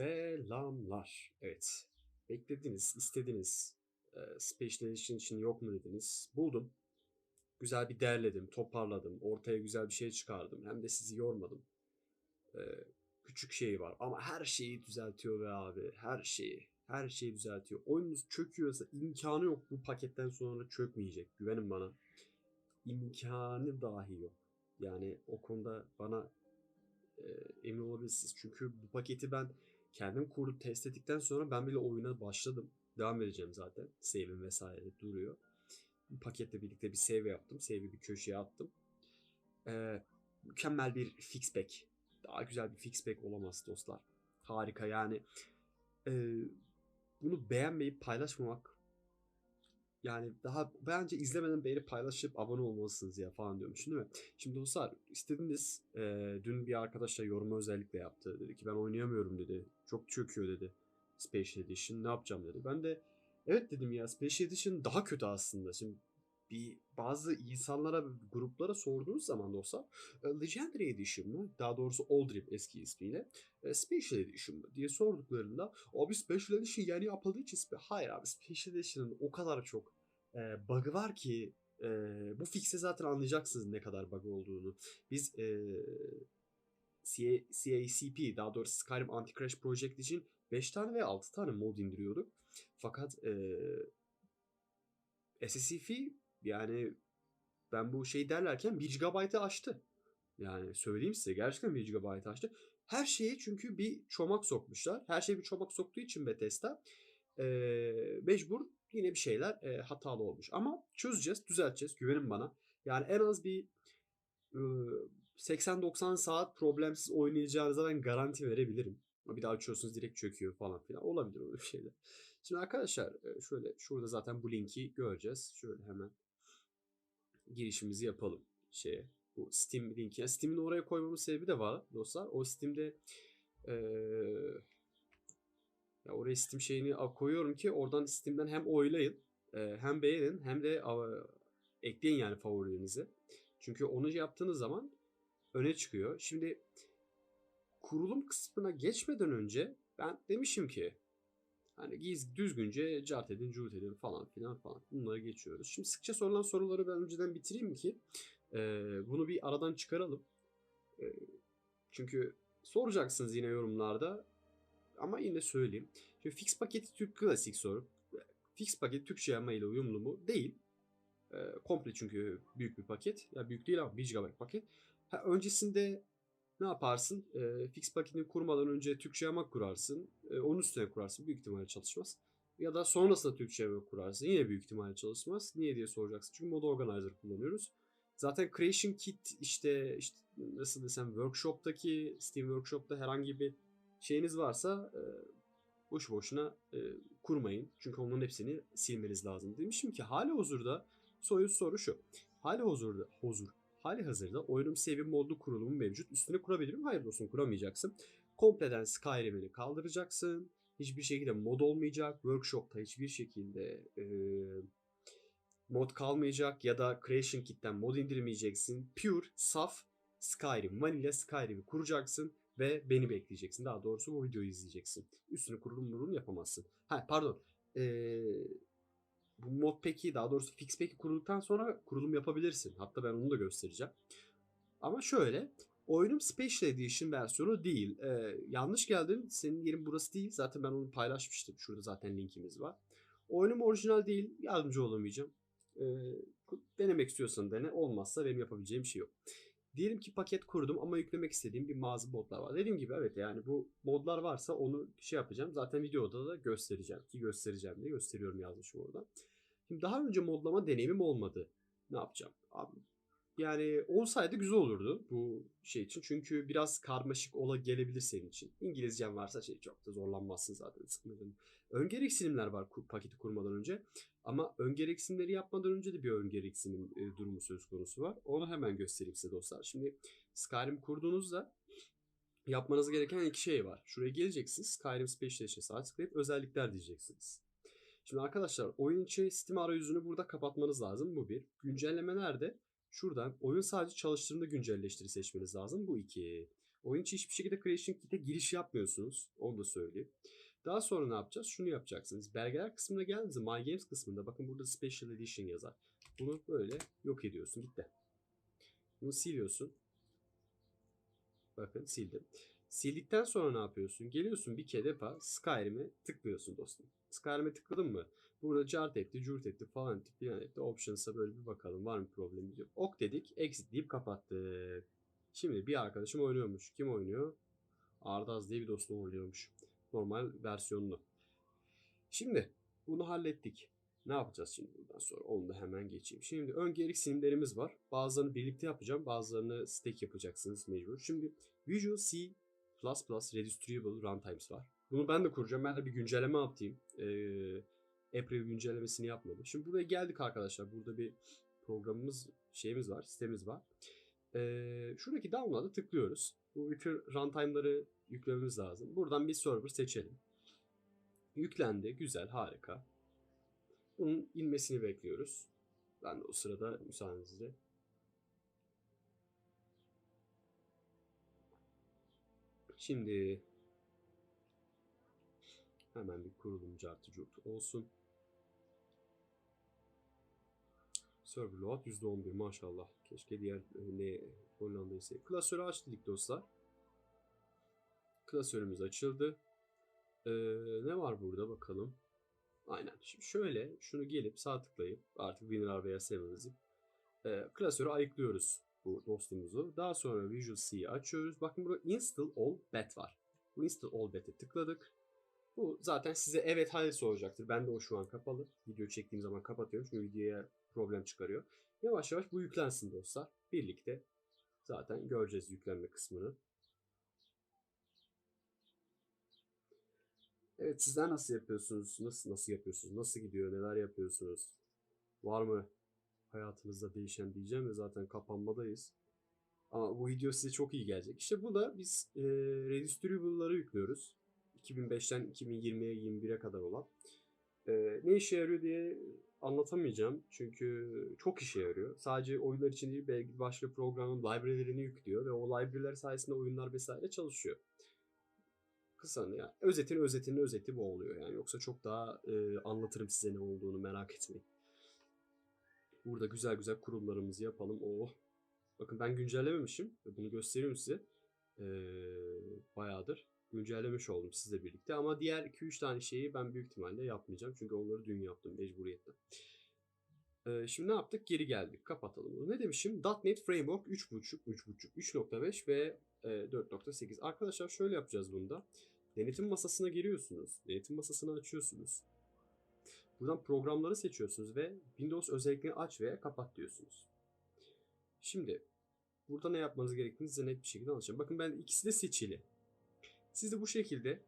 Selamlar. Evet. Beklediniz, istediniz. E, Special Edition için yok mu dediniz. Buldum. Güzel bir derledim, toparladım. Ortaya güzel bir şey çıkardım. Hem de sizi yormadım. E, küçük şey var ama her şeyi düzeltiyor be abi. Her şeyi. Her şeyi düzeltiyor. Oyununuz çöküyorsa imkanı yok bu paketten sonra çökmeyecek. Güvenin bana. İmkanı dahi yok. Yani o konuda bana e, emin olabilirsiniz. Çünkü bu paketi ben kendim kurup test ettikten sonra ben bile oyuna başladım. Devam edeceğim zaten. Save'im vesaire duruyor. Paketle birlikte bir save yaptım. Save'i bir köşeye attım. E, mükemmel bir fix pack. Daha güzel bir fix pack olamaz dostlar. Harika yani. E, bunu beğenmeyip paylaşmamak yani daha bence izlemeden beğenip paylaşıp abone olmalısınız ya falan diyormuşum değil mi? Şimdi dostlar istediniz e, dün bir arkadaşla yorumu özellikle yaptı. Dedi ki ben oynayamıyorum dedi. Çok çöküyor dedi. Special Edition ne yapacağım dedi. Ben de evet dedim ya Special Edition daha kötü aslında. Şimdi bir bazı insanlara, gruplara sorduğunuz zaman dostlar e, Legendary Edition mı? Daha doğrusu Old Rip eski ismiyle. e, Special Edition mı? diye sorduklarında abi Special Edition yeni yapıldığı için hayır abi Special Edition'ın o kadar çok e, bug'ı var ki e, bu fix'e zaten anlayacaksınız ne kadar bug olduğunu. Biz e, CA CACP daha doğrusu Skyrim Anti-Crash Project için 5 tane veya 6 tane mod indiriyorduk. Fakat e, SSC yani ben bu şey derlerken 1 GB'ı aştı. Yani söyleyeyim size gerçekten 1 GB'ı aştı. Her şeye çünkü bir çomak sokmuşlar. Her şeye bir çomak soktuğu için Bethesda e, mecbur yine bir şeyler e, hatalı olmuş. Ama çözeceğiz, düzelteceğiz. Güvenin bana. Yani en az bir e, 80-90 saat problemsiz oynayacağınıza ben garanti verebilirim. Bir daha açıyorsunuz direkt çöküyor falan filan. Olabilir öyle şeyler. Şimdi arkadaşlar şöyle şurada zaten bu linki göreceğiz. Şöyle hemen girişimizi yapalım şeye. Bu Steam linki. Yani Steam'in oraya koymamın sebebi de var dostlar. O Steam'de eee ya oraya Steam şeyini koyuyorum ki oradan Steam'den hem oylayın, e, hem beğenin hem de a, ekleyin yani favorilerinizi. Çünkü onu yaptığınız zaman öne çıkıyor. Şimdi kurulum kısmına geçmeden önce ben demişim ki hani giz düzgünce cart edin, cult edin falan filan falan. Bunları geçiyoruz. Şimdi sıkça sorulan soruları ben önceden bitireyim ki e, bunu bir aradan çıkaralım. E, çünkü soracaksınız yine yorumlarda. Ama yine söyleyeyim. Şimdi fix paketi Türk klasik soru. Fix paket Türkçe yama ile uyumlu mu? Değil. E, komple çünkü büyük bir paket. Ya büyük değil ama 1 GB paket. Ha, öncesinde ne yaparsın? E, fix paketini kurmadan önce Türkçe yama kurarsın. E, onun üstüne kurarsın. Büyük ihtimalle çalışmaz. Ya da sonrasında Türkçe yama kurarsın. Yine büyük ihtimalle çalışmaz. Niye diye soracaksın. Çünkü Mod Organizer kullanıyoruz. Zaten Creation Kit işte, işte nasıl desem Workshop'taki Steam Workshop'ta herhangi bir şeyiniz varsa e, boş boşuna e, kurmayın. Çünkü onların hepsini silmeniz lazım. Demişim ki hali huzurda soyut soru şu. Hali huzurda huzur. Hali hazırda oyunum seviye modlu kurulumu mevcut. Üstüne kurabilirim. Hayır dostum kuramayacaksın. Kompleden Skyrim'ini kaldıracaksın. Hiçbir şekilde mod olmayacak. Workshop'ta hiçbir şekilde e, mod kalmayacak ya da Creation Kit'ten mod indirmeyeceksin. Pure, saf Skyrim, Vanilla Skyrim'i kuracaksın ve beni bekleyeceksin. Daha doğrusu bu videoyu izleyeceksin. Üstüne kurulum durum yapamazsın. Ha pardon. Ee, bu mod peki daha doğrusu fix peki kurulduktan sonra kurulum yapabilirsin. Hatta ben onu da göstereceğim. Ama şöyle oyunum Special Edition versiyonu değil. Ee, yanlış geldin. Senin yerin burası değil. Zaten ben onu paylaşmıştım. Şurada zaten linkimiz var. Oyunum orijinal değil. Yardımcı olamayacağım. Ee, denemek istiyorsan dene. Olmazsa benim yapabileceğim şey yok. Diyelim ki paket kurdum ama yüklemek istediğim bir bazı modlar var. Dediğim gibi evet yani bu modlar varsa onu şey yapacağım. Zaten videoda da göstereceğim ki göstereceğim diye gösteriyorum yazmışım orada. Şimdi daha önce modlama deneyimim olmadı. Ne yapacağım? Abi yani olsaydı güzel olurdu bu şey için. Çünkü biraz karmaşık ola gelebilir senin için. İngilizcen varsa şey çok da zorlanmazsın zaten sıkmadan. Ön gereksinimler var paketi kurmadan önce. Ama ön gereksinimleri yapmadan önce de bir ön gereksinim e, durumu söz konusu var. Onu hemen göstereyim size dostlar. Şimdi Skyrim kurduğunuzda yapmanız gereken iki şey var. Şuraya geleceksiniz. Skyrim Specialist'e sağ tıklayıp özellikler diyeceksiniz. Şimdi arkadaşlar oyun içi Steam arayüzünü burada kapatmanız lazım. Bu bir. Güncellemelerde şuradan oyun sadece çalıştığında güncelleştiri seçmeniz lazım. Bu iki. Oyun içi hiçbir şekilde Creation Kit'e giriş yapmıyorsunuz. Onu da söyleyeyim. Daha sonra ne yapacağız? Şunu yapacaksınız. Belgeler kısmına geldiğinizde My Games kısmında bakın burada Special Edition yazar. Bunu böyle yok ediyorsun. Gitti. Bunu siliyorsun. Bakın sildim. Sildikten sonra ne yapıyorsun? Geliyorsun bir kere defa Skyrim'e tıklıyorsun dostum. Skyrim'e tıkladın mı? Burada cart etti, curt etti falan etti filan etti. Options'a böyle bir bakalım var mı problemimiz yok. Ok dedik, exit deyip kapattık. Şimdi bir arkadaşım oynuyormuş. Kim oynuyor? Ardaz diye bir dostum oynuyormuş. Normal versiyonunu. Şimdi bunu hallettik. Ne yapacağız şimdi buradan sonra? Onu da hemen geçeyim. Şimdi ön gereksinimlerimiz var. Bazılarını birlikte yapacağım. Bazılarını stack yapacaksınız mecbur. Şimdi Visual C++ Redistributable Runtimes var. Bunu ben de kuracağım. Ben de bir güncelleme atayım. Ee, April güncellemesini yapmadım. Şimdi buraya geldik arkadaşlar. Burada bir programımız, şeyimiz var, sitemiz var. Ee, şuradaki download'a tıklıyoruz. Bu bütün runtime'ları yüklememiz lazım. Buradan bir server seçelim. Yüklendi. Güzel, harika. Bunun inmesini bekliyoruz. Ben de o sırada müsaadenizle Şimdi hemen bir kurulum cartı curt olsun. Server load %11 maşallah. Keşke diğer e, ne Hollanda ise. Klasörü aç dedik dostlar. Klasörümüz açıldı. Ee, ne var burada bakalım. Aynen. Şimdi şöyle şunu gelip sağ tıklayıp artık WinRAR veya 7 yazıp e, klasörü ayıklıyoruz bu dostumuzu. Daha sonra Visual C'yi açıyoruz. Bakın burada Install All Bet var. Bu Install All Bet'e tıkladık. Bu zaten size evet hayır soracaktır. Ben de o şu an kapalı. Video çektiğim zaman kapatıyorum çünkü videoya problem çıkarıyor. Yavaş yavaş bu yüklensin dostlar. Birlikte zaten göreceğiz yüklenme kısmını. Evet sizler nasıl yapıyorsunuz? Nasıl nasıl yapıyorsunuz? Nasıl gidiyor? Neler yapıyorsunuz? Var mı hayatınızda değişen diyeceğim ve zaten kapanmadayız. Ama bu video size çok iyi gelecek. İşte bu da biz e, redistributable yüklüyoruz. 2005'ten 2020'ye 21'e kadar olan. E, ne işe yarıyor diye anlatamayacağım. Çünkü çok işe yarıyor. Sadece oyunlar için değil belki başka programın library'lerini yüklüyor ve o library'ler sayesinde oyunlar vesaire çalışıyor. Kısa yani özetin özetinin özeti bu oluyor yani. Yoksa çok daha e, anlatırım size ne olduğunu merak etmeyin. Burada güzel güzel kurullarımızı yapalım. Oh. Bakın ben güncellememişim. Bunu gösteriyorum size. Ee, bayağıdır güncellemiş oldum sizle birlikte. Ama diğer 2-3 tane şeyi ben büyük ihtimalle yapmayacağım. Çünkü onları dün yaptım mecburiyetten. Ee, şimdi ne yaptık? Geri geldik. Kapatalım bunu. Ne demişim? .NET Framework 3.5, 3.5, 3.5 ve e, 4.8. Arkadaşlar şöyle yapacağız bunda. Denetim masasına giriyorsunuz. Denetim masasını açıyorsunuz. Buradan programları seçiyorsunuz ve Windows özelliklerini aç veya kapat diyorsunuz. Şimdi burada ne yapmanız gerektiğini size net bir şekilde anlatacağım. Bakın ben ikisi de seçili. Siz de bu şekilde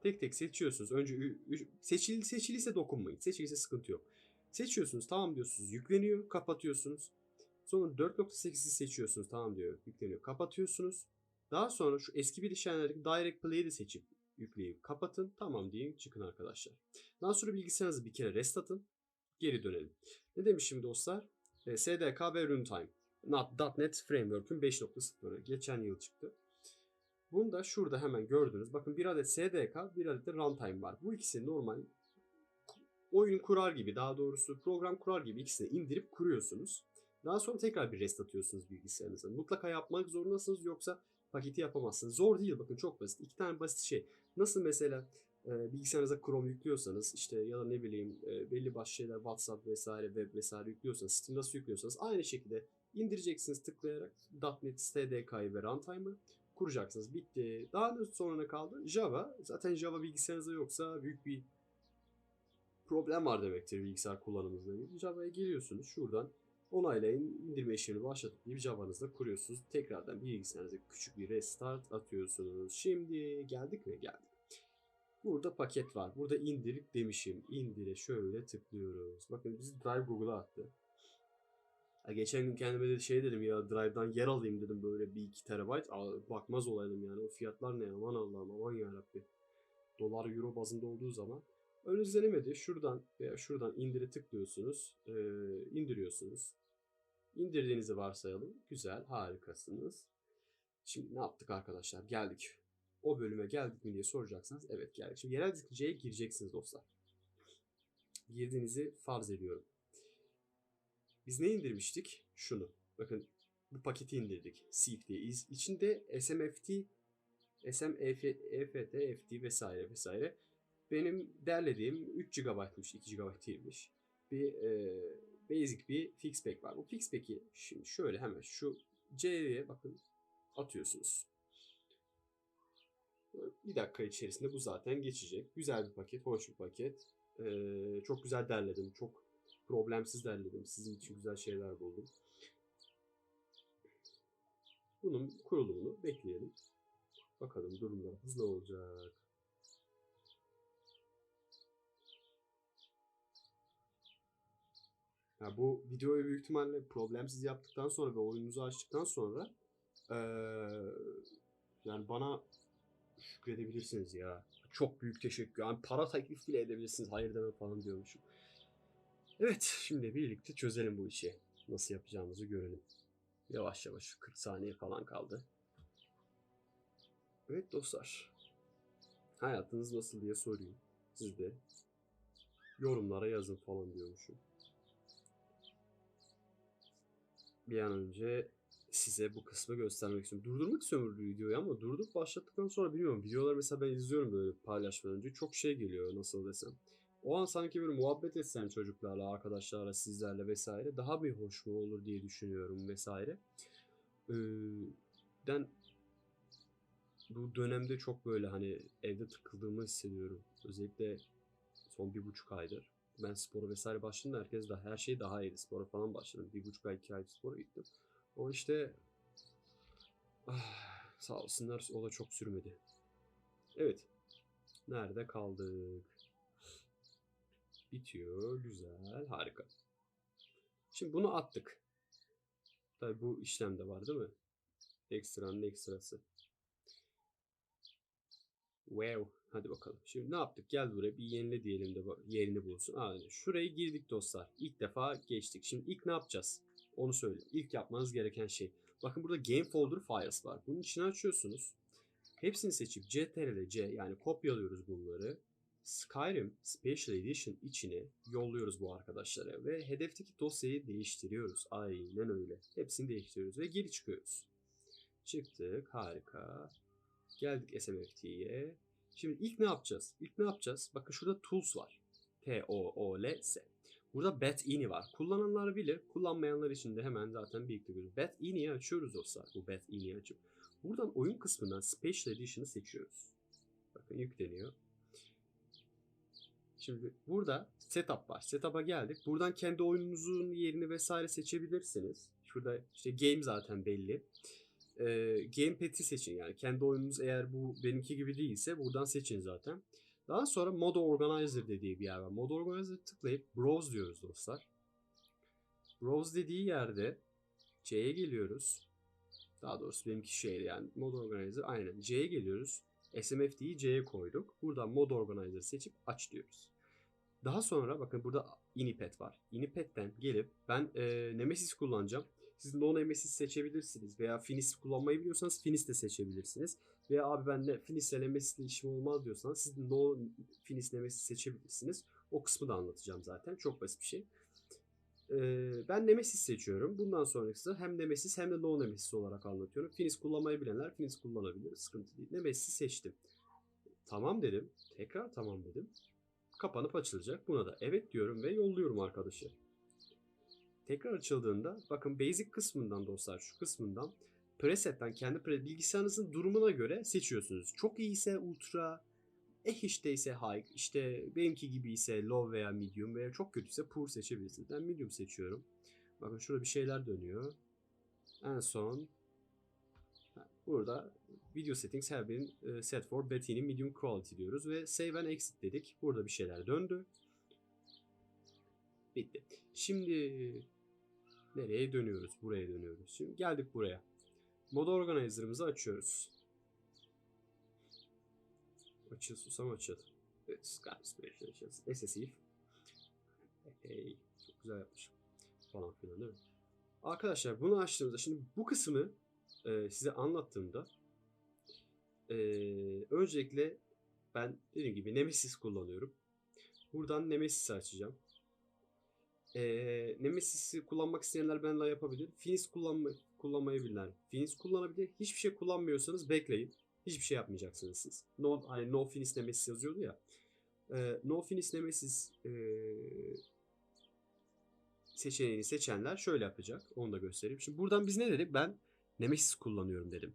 tek tek seçiyorsunuz. Önce seçili seçiliyse dokunmayın. Seçiliyse sıkıntı yok. Seçiyorsunuz tamam diyorsunuz yükleniyor kapatıyorsunuz. Sonra 4.8'i seçiyorsunuz tamam diyor yükleniyor kapatıyorsunuz. Daha sonra şu eski bilişimlerdeki Direct Play'i de seçip yükleyip kapatın. Tamam deyin çıkın arkadaşlar. Daha sonra bilgisayarınızı bir kere rest atın. Geri dönelim. Ne demişim dostlar? E, SDK ve Runtime. .NET Framework'ün 5.0'ı. Geçen yıl çıktı. Bunu da şurada hemen gördünüz. Bakın bir adet SDK, bir adet de Runtime var. Bu ikisi normal oyun kurar gibi, daha doğrusu program kurar gibi ikisini indirip kuruyorsunuz. Daha sonra tekrar bir rest atıyorsunuz bilgisayarınıza. Mutlaka yapmak zorundasınız yoksa paketi yapamazsınız. Zor değil bakın çok basit. İki tane basit şey. Nasıl mesela e, bilgisayarınıza Chrome yüklüyorsanız işte ya da ne bileyim e, belli başlı şeyler WhatsApp vesaire web vesaire yüklüyorsanız Steam nasıl yüklüyorsanız aynı şekilde indireceksiniz tıklayarak .NET SDK'yı ve Runtime'ı kuracaksınız. Bitti. Daha sonra ne kaldı? Java. Zaten Java bilgisayarınızda yoksa büyük bir problem var demektir bilgisayar kullanımınızla ilgili. Java'ya geliyorsunuz. Şuradan onaylayın, indirme işlemini başlatıp deyip Java'nızda kuruyorsunuz. Tekrardan bilgisayarınıza küçük bir restart atıyorsunuz. Şimdi geldik mi? Geldik. Burada paket var. Burada indir demişim. İndire şöyle tıklıyoruz. Bakın bizi Drive Google'a attı. Ya geçen gün kendime de şey dedim ya Drive'dan yer alayım dedim böyle bir 2 terabayt. Bakmaz olaydım yani o fiyatlar ne aman Allah'ım aman yarabbi. Dolar euro bazında olduğu zaman. Ön izlenemedi. Şuradan veya şuradan indire tıklıyorsunuz. Ee, indiriyorsunuz. İndirdiğinizi varsayalım. Güzel, harikasınız. Şimdi ne yaptık arkadaşlar? Geldik. O bölüme geldik mi diye soracaksınız. Evet geldik. Şimdi yerel diskliceye gireceksiniz dostlar. Girdiğinizi farz ediyorum. Biz ne indirmiştik? Şunu. Bakın bu paketi indirdik. Seek diye. İçinde SMFT, SMEFT, FT vesaire vesaire. Benim derlediğim 3 GB'mış, 2 GB değilmiş. Bir e, basic bir fixpack var. Bu fixpack'i şimdi şöyle hemen şu C'ye bakın atıyorsunuz. Bir dakika içerisinde bu zaten geçecek. Güzel bir paket, hoş bir paket. Ee, çok güzel derledim. Çok problemsiz derledim. Sizin için güzel şeyler buldum. Bunun kurulumunu bekleyelim. Bakalım durumlarımız ne olacak. Ya bu videoyu büyük ihtimalle problemsiz yaptıktan sonra ve oyununuzu açtıktan sonra eee, yani bana şükredebilirsiniz ya. Çok büyük teşekkür. Yani para teklif bile edebilirsiniz. Hayır deme falan diyormuşum. Evet, şimdi birlikte çözelim bu işi. Nasıl yapacağımızı görelim. Yavaş yavaş 40 saniye falan kaldı. Evet dostlar. Hayatınız nasıl diye sorayım. Siz de yorumlara yazın falan diyormuşum. Bir an önce size bu kısmı göstermek istiyorum. Durdurmak istiyorum videoyu ama durdurup başlattıktan sonra bilmiyorum. Videolar mesela ben izliyorum böyle paylaşmadan önce. Çok şey geliyor nasıl desem. O an sanki böyle muhabbet etsem çocuklarla, arkadaşlarla, sizlerle vesaire daha bir hoş mu olur diye düşünüyorum vesaire. Ee, ben bu dönemde çok böyle hani evde tıkıldığımı hissediyorum. Özellikle son bir buçuk aydır. Ben spora vesaire başladım herkes de her şey daha iyiydi. Spora falan başladım. Bir buçuk ay iki ay spora gittim. O işte ah, sağ olsunlar o da çok sürmedi. Evet. Nerede kaldık? Bitiyor. Güzel. Harika. Şimdi bunu attık. Tabi bu işlemde var değil mi? Ekstranın ekstrası. Wow. Hadi bakalım. Şimdi ne yaptık? Gel buraya bir yenile diyelim de yerini bulsun. Aynen. Şuraya girdik dostlar. İlk defa geçtik. Şimdi ilk ne yapacağız? Onu söyleyeyim. İlk yapmanız gereken şey. Bakın burada Game Folder Files var. Bunun içine açıyorsunuz. Hepsini seçip Ctrl C yani kopyalıyoruz bunları. Skyrim Special Edition içine yolluyoruz bu arkadaşlara ve hedefteki dosyayı değiştiriyoruz. Aynen öyle. Hepsini değiştiriyoruz ve geri çıkıyoruz. Çıktık. Harika. Geldik SMFT'ye. Şimdi ilk ne yapacağız? İlk ne yapacağız? Bakın şurada Tools var. T-O-O-L-S. Burada Bat-ini var. Kullananlar bilir. Kullanmayanlar için de hemen zaten birlikte görüyoruz. Bat-ini'yi açıyoruz dostlar. Bu Bat-ini'yi açıp. Buradan oyun kısmından Special Edition'ı seçiyoruz. Bakın yükleniyor. Şimdi burada setup var. Setup'a geldik. Buradan kendi oyununuzun yerini vesaire seçebilirsiniz. Şurada işte game zaten belli. Ee, gamepad'i seçin yani. Kendi oyununuz eğer bu benimki gibi değilse buradan seçin zaten. Daha sonra Mod Organizer dediği bir yer var. Mod Organizer tıklayıp Browse diyoruz dostlar. Browse dediği yerde C'ye geliyoruz. Daha doğrusu benimki şey yani Mod Organizer aynen C'ye geliyoruz. SMFT'yi C'ye koyduk. Buradan Mod Organizer seçip aç diyoruz. Daha sonra bakın burada Inipet var. Inipad'den gelip ben e, Nemesis kullanacağım. Siz No Nemesis seçebilirsiniz veya Finis kullanmayı biliyorsanız Finis de seçebilirsiniz. Veya abi ben de Finis'le Nemesis'le işim olmaz diyorsanız siz No Finis Nemesis seçebilirsiniz. O kısmı da anlatacağım zaten. Çok basit bir şey. Ee, ben Nemesis seçiyorum. Bundan sonrası hem Nemesis hem de No Nemesis olarak anlatıyorum. Finis kullanmayı bilenler Finis kullanabilir. Sıkıntı değil. Nemesis'i seçtim. Tamam dedim. Tekrar tamam dedim. Kapanıp açılacak. Buna da evet diyorum ve yolluyorum arkadaşı. Tekrar açıldığında bakın basic kısmından dostlar şu kısmından presetten kendi pre bilgisayarınızın durumuna göre seçiyorsunuz. Çok iyi ise ultra, eh işte ise high, işte benimki gibi ise low veya medium veya çok kötüyse poor seçebilirsiniz. Ben medium seçiyorum. Bakın şurada bir şeyler dönüyor. En son burada video settings have been e, set for Bettini medium quality diyoruz ve save and exit dedik. Burada bir şeyler döndü. Bitti. Şimdi nereye dönüyoruz? Buraya dönüyoruz. Şimdi geldik buraya. Mod Organizer'ımızı açıyoruz. Açıl susam açıl. Evet, Skype açacağız. SSIF. Hey, çok güzel yapmışım. Falan filan değil mi? Arkadaşlar bunu açtığımızda şimdi bu kısmı e, size anlattığımda e, öncelikle ben dediğim gibi Nemesis kullanıyorum. Buradan Nemesis'i açacağım. E, Nemesis'i kullanmak isteyenler benimle yapabilir. Finis kullanma, kullanmayabilirler. Finis kullanabilir. Hiçbir şey kullanmıyorsanız bekleyin. Hiçbir şey yapmayacaksınız siz. No, hani no Finis Nemesis yazıyordu ya. E, no Finis Nemesis e, seçeneğini seçenler şöyle yapacak. Onu da göstereyim. Şimdi buradan biz ne dedik? Ben Nemesis kullanıyorum dedim.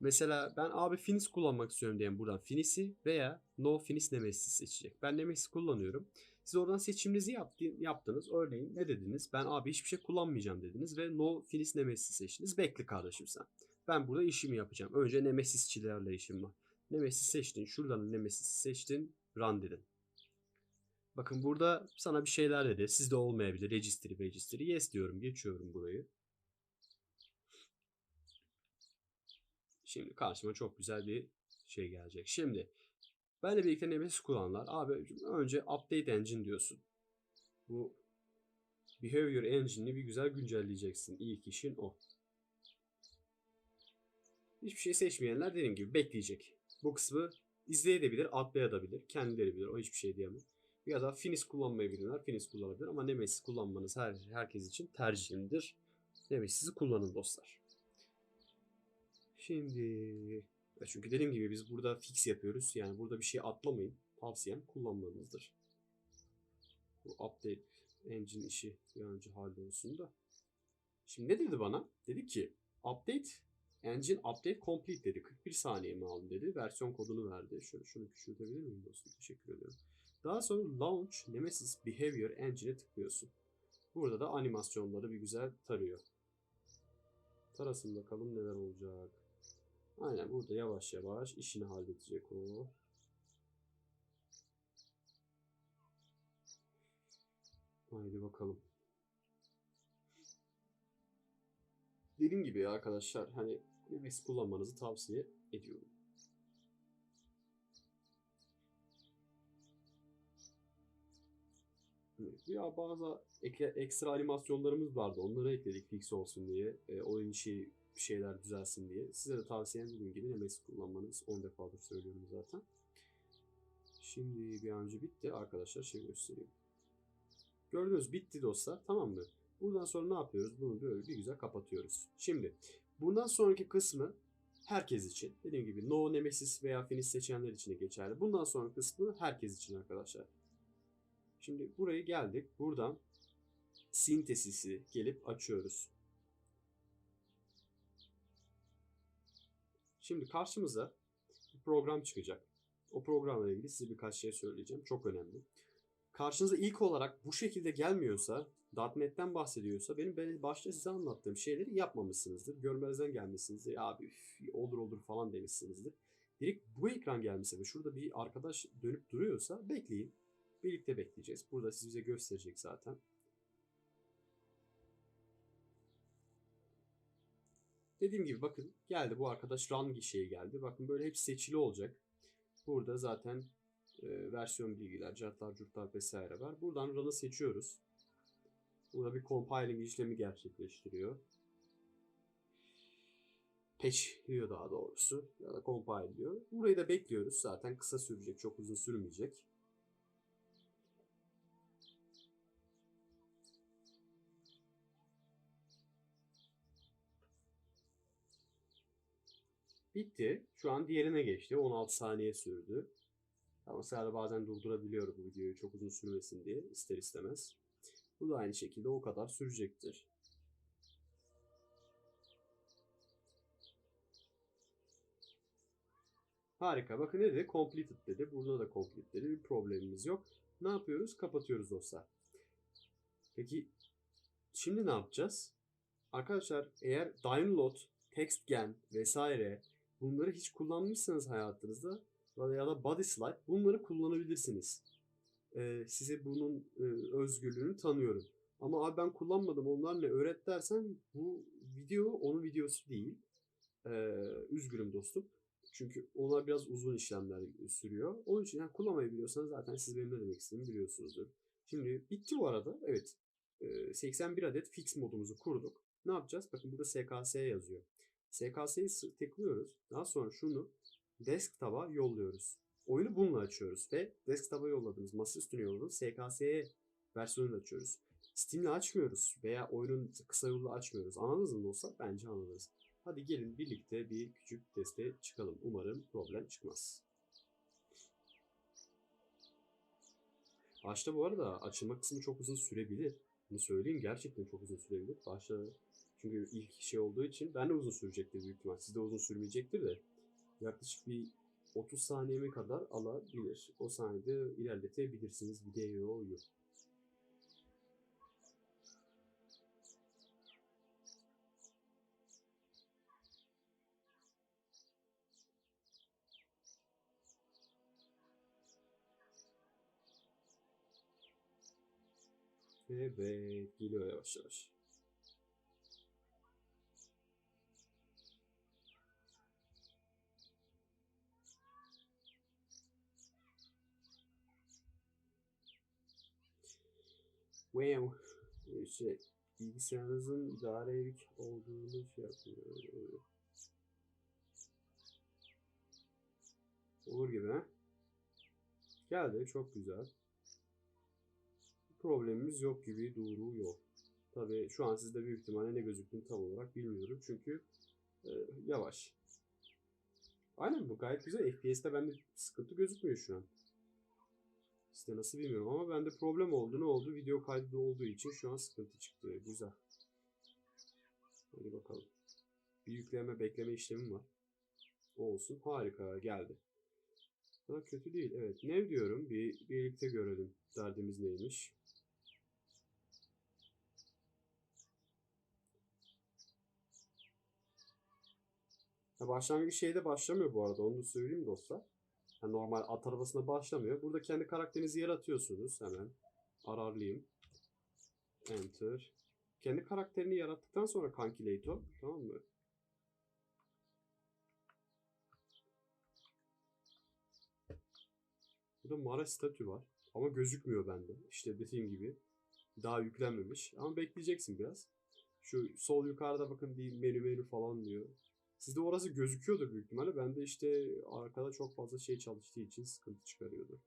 Mesela ben abi Finis kullanmak istiyorum diyen buradan Finis'i veya No Finis Nemesis seçecek. Ben Nemesis kullanıyorum. Siz oradan seçiminizi yaptı, yaptınız. Örneğin ne dediniz? Ben abi hiçbir şey kullanmayacağım dediniz ve No Finis Nemesis seçtiniz. Bekle kardeşim sen. Ben burada işimi yapacağım. Önce Nemesisçilerle işim var. Nemesis seçtin. Şuradan Nemesis seçtin. Run dedin. Bakın burada sana bir şeyler dedi. Sizde olmayabilir. Registry, registry. Yes diyorum. Geçiyorum burayı. Şimdi karşıma çok güzel bir şey gelecek. Şimdi benle birlikte Nemesis kullananlar abi önce update engine diyorsun. Bu behavior engine'i bir güzel güncelleyeceksin. İlk işin o. Hiçbir şey seçmeyenler dediğim gibi bekleyecek. Bu kısmı izleyebilir, atlayabilir. Kendileri bilir. O hiçbir şey diyemez. Ya da Finis kullanmayı bilirler. Finis kullanabilir ama Nemesis kullanmanız her herkes için tercihimdir. Nemesis'i kullanın dostlar. Şimdi çünkü dediğim gibi biz burada fix yapıyoruz. Yani burada bir şey atlamayın. Tavsiyem kullanmanızdır. Bu update engine işi bir önce hallolsun da. Şimdi ne dedi bana? Dedi ki update engine update complete dedi. 41 saniye mi aldı dedi. Versiyon kodunu verdi. Şöyle şunu küçültebilir miyim dostum? Teşekkür ediyorum. Daha sonra Launch Nemesis Behavior Engine'e tıklıyorsun. Burada da animasyonları bir güzel tarıyor. Tarasın bakalım neler olacak. Aynen burada yavaş yavaş işini halledecek o. Haydi bakalım. Dediğim gibi arkadaşlar hani Nemesis kullanmanızı tavsiye ediyorum. Ya bazı ek- ekstra animasyonlarımız vardı. Onları ekledik fix olsun diye. E, oyun içi bir şeyler düzelsin diye. Size de tavsiyem dediğim gibi Nemesis kullanmanız 10 defadır söylüyorum zaten. Şimdi bir an önce bitti. Arkadaşlar şey göstereyim. Gördünüz bitti dostlar. Tamam mı? Buradan sonra ne yapıyoruz? Bunu böyle bir güzel kapatıyoruz. Şimdi bundan sonraki kısmı herkes için. Dediğim gibi No Nemesis veya Finis seçenler için de geçerli. Bundan sonraki kısmı herkes için arkadaşlar. Şimdi buraya geldik. Buradan sintesisi gelip açıyoruz. Şimdi karşımıza bir program çıkacak. O programla ilgili size birkaç şey söyleyeceğim. Çok önemli. Karşınıza ilk olarak bu şekilde gelmiyorsa, .NET'ten bahsediyorsa benim ben başta size anlattığım şeyleri yapmamışsınızdır. Görmezden gelmişsinizdir. Ya abi üf, olur olur falan demişsinizdir. Direkt bu ekran gelmişse ve şurada bir arkadaş dönüp duruyorsa bekleyin. Birlikte bekleyeceğiz. Burada size gösterecek zaten. Dediğim gibi bakın geldi bu arkadaş run şeyi geldi. Bakın böyle hep seçili olacak. Burada zaten e, versiyon bilgiler, cartlar, curtlar vesaire var. Buradan run'ı seçiyoruz. Burada bir compiling işlemi gerçekleştiriyor. Patchliyor daha doğrusu. Ya da compile diyor. Burayı da bekliyoruz. Zaten kısa sürecek. Çok uzun sürmeyecek. Bitti. Şu an diğerine geçti. 16 saniye sürdü. Ama sırada bazen durdurabiliyorum bu videoyu çok uzun sürmesin diye ister istemez. Bu da aynı şekilde o kadar sürecektir. Harika. Bakın ne dedi? Completed dedi. Burada da complete dedi. Bir problemimiz yok. Ne yapıyoruz? Kapatıyoruz dostlar. Peki şimdi ne yapacağız? Arkadaşlar eğer download, textgen vesaire bunları hiç kullanmışsanız hayatınızda ya da body slide bunları kullanabilirsiniz. Ee, size bunun e, özgürlüğünü tanıyorum. Ama abi ben kullanmadım onlar ne öğret dersen bu video onun videosu değil. Ee, üzgünüm dostum. Çünkü onlar biraz uzun işlemler sürüyor. Onun için yani kullanmayı biliyorsanız zaten siz benim ne demek istediğimi biliyorsunuzdur. Şimdi bitti bu arada. Evet. Ee, 81 adet fix modumuzu kurduk. Ne yapacağız? Bakın burada SKS yazıyor. SKS'yi tıklıyoruz. Daha sonra şunu desktop'a yolluyoruz. Oyunu bununla açıyoruz ve desktop'a yolladığımız, masa üstüne yolladığımız SKS'ye versiyonunu açıyoruz. Steam'le açmıyoruz veya oyunun kısa yollu açmıyoruz. Anladınız mı dostlar? Bence anladınız. Hadi gelin birlikte bir küçük teste çıkalım. Umarım problem çıkmaz. Başta bu arada açılma kısmı çok uzun sürebilir. Bunu söyleyeyim gerçekten çok uzun sürebilir. Başta çünkü ilk şey olduğu için ben de uzun sürecektir büyük ihtimal. Sizde uzun sürmeyecektir de yaklaşık bir 30 saniyeme kadar alabilir. O saniyede ilerletebilirsiniz videoyu. Evet, geliyor yavaş yavaş. Wow. İşte bilgisayarınızın idarelik olduğunu şey yapıyor. Olur gibi ha? Geldi çok güzel. Problemimiz yok gibi duruyor. Tabii şu an sizde büyük ihtimalle ne gözüktüğünü tam olarak bilmiyorum çünkü e, yavaş. Aynen bu gayet güzel. FPS'te bende sıkıntı gözükmüyor şu an. Size nasıl bilmiyorum ama bende problem oldu. Ne oldu? Video kaydı olduğu için şu an sıkıntı çıktı. Güzel. Hadi bakalım. Bir yükleme bekleme işlemim var. Olsun. Harika geldi. Ha, kötü değil. Evet. Ne diyorum? Bir birlikte görelim. Derdimiz neymiş? Ha, başlangıç şeyde başlamıyor bu arada. Onu da söyleyeyim dostlar. Ha, normal at arabasında başlamıyor. Burada kendi karakterinizi yaratıyorsunuz. Hemen ararlayayım. Enter. Kendi karakterini yarattıktan sonra Calculator. Tamam mı? Burada Mara statü var. Ama gözükmüyor bende. İşte dediğim gibi. Daha yüklenmemiş. Ama bekleyeceksin biraz. Şu sol yukarıda bakın bir menü menü falan diyor. Sizde orası gözüküyordur büyük ihtimalle. Bende işte arkada çok fazla şey çalıştığı için sıkıntı çıkarıyordu.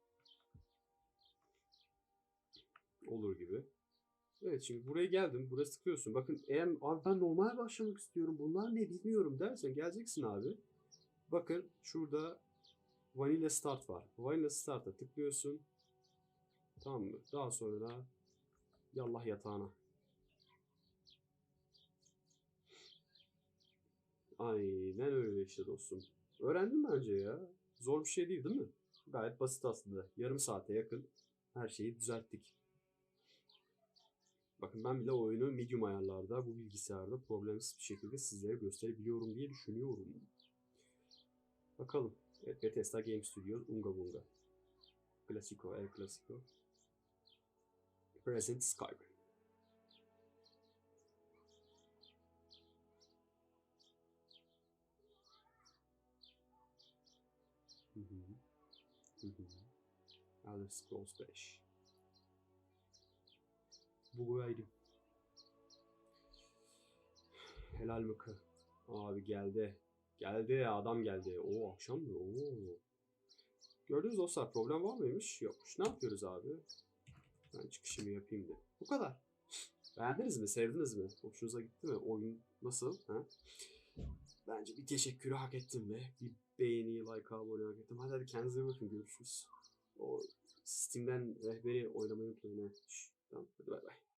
Olur gibi. Evet şimdi buraya geldim. Buraya tıklıyorsun. Bakın eğer abi ben normal başlamak istiyorum. Bunlar ne bilmiyorum dersen geleceksin abi. Bakın şurada Vanilla Start var. Vanilla Start'a tıklıyorsun. Tamam mı? Daha sonra yallah yatağına. Aynen öyle işte dostum. Öğrendim bence ya. Zor bir şey değil değil mi? Gayet basit aslında. Yarım saate yakın her şeyi düzelttik. Bakın ben bile oyunu medium ayarlarda bu bilgisayarda problemsiz bir şekilde sizlere gösterebiliyorum diye düşünüyorum. Bakalım. Evet, Bethesda Game Studios Unga Bunga. Classico, El Clasico. Present Skype. Hı hı. Elder Scrolls 5. Buğraydı. Helal mıkı. Abi geldi. Geldi adam geldi. Oo akşam mı? Oo. Gördünüz dostlar problem var mıymış? Yokmuş. Ne yapıyoruz abi? Ben çıkışımı yapayım da. Bu kadar. Beğendiniz mi? Sevdiniz mi? Hoşunuza gitti mi? Oyun nasıl? Ha? Bence bir teşekkürü hak ettim be. Bir beğeni, like, abone hak ettim. Hadi hadi kendinize bakın. Görüşürüz. O Steam'den rehberi oynamayı unutmayın. Şş, Tamam hadi bay bay.